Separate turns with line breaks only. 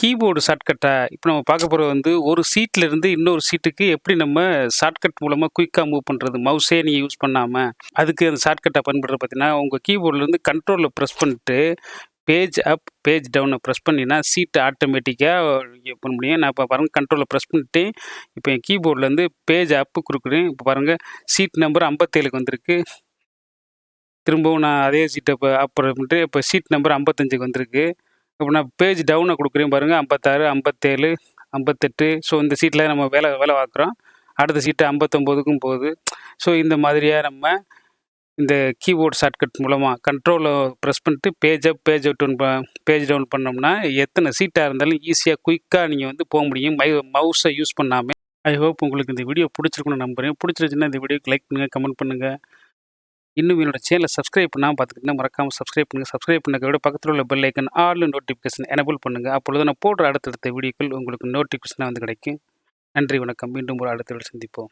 Keyboard ஷார்ட்கட்டா இப்போ நம்ம பார்க்க போகிறது வந்து ஒரு சீட்லேருந்து இன்னொரு சீட்டுக்கு எப்படி நம்ம ஷார்ட்கட் மூலமாக குயிக்காக மூவ் பண்ணுறது மவுஸே நீங்கள் யூஸ் பண்ணாமல் அதுக்கு அந்த ஷார்ட்கட்டை பயன்படுறது பார்த்தீங்கன்னா உங்கள் கீபோர்ட்லேருந்து கண்ட்ரோலில் ப்ரெஸ் பண்ணிட்டு பேஜ் அப் பேஜ் டவுனை ப்ரெஸ் பண்ணினா சீட்டு ஆட்டோமேட்டிக்காக பண்ண முடியும் நான் இப்போ பாருங்கள் கண்ட்ரோலில் ப்ரெஸ் பண்ணிட்டு இப்போ என் கீபோர்ட்லேருந்து பேஜ் அப்பு கொடுக்குறேன். இப்போ பாருங்கள் சீட் நம்பர் ஐம்பத்தேழுக்கு வந்திருக்கு. திரும்பவும் நான் அதே சீட்டை இப்போ அப்புறம் பண்ணிட்டு இப்போ சீட் நம்பர் ஐம்பத்தஞ்சுக்கு வந்திருக்கு. இப்போ நான் பேஜ் டவுனை கொடுக்குறேன் பாருங்கள் ஐம்பத்தாறு ஐம்பத்தேழு ஐம்பத்தெட்டு. ஸோ இந்த சீட்டில் நம்ம வேலை வேலை பார்க்குறோம். அடுத்த சீட்டு ஐம்பத்தொம்போதுக்கும் போகுது. ஸோ இந்த மாதிரியாக நம்ம இந்த கீபோர்ட் ஷார்ட்கட் மூலமாக கண்ட்ரோலை ப்ரெஸ் பண்ணிட்டு page up page down page down பண்ணோம்னா எத்தனை சீட்டாக இருந்தாலும் ஈஸியாக குயிக்காக நீங்கள் வந்து போக முடியும். மை மவுஸை யூஸ் பண்ணாமல் ஐ ஹோப் உங்களுக்கு இந்த வீடியோ பிடிச்சிருக்குன்னு நம்புகிறேன் பிடிச்சிருச்சுன்னா இந்த வீடியோக்கு லைக் பண்ணுங்கள் கமெண்ட் பண்ணுங்கள் இன்னும் என்னோட சேனலை சப்ஸ்கிரைப் பண்ணாமல் பார்த்துக்கிட்டா மறக்காமல் சப்ஸ்கிரைப் பண்ணுங்கள் சப்ஸ்கிரைப் பண்ண விட பக்கத்தில் உள்ள bell icon all notification enable பண்ணுங்கள் அப்பொழுது நான் போடுற அடுத்தடுத்த வீடியோக்கள் உங்களுக்கு நோட்டிஃபிகேஷனாக வந்து கிடைக்கும். நன்றி வணக்கம். மீண்டும் ஒரு அடுத்த சந்திப்போம்.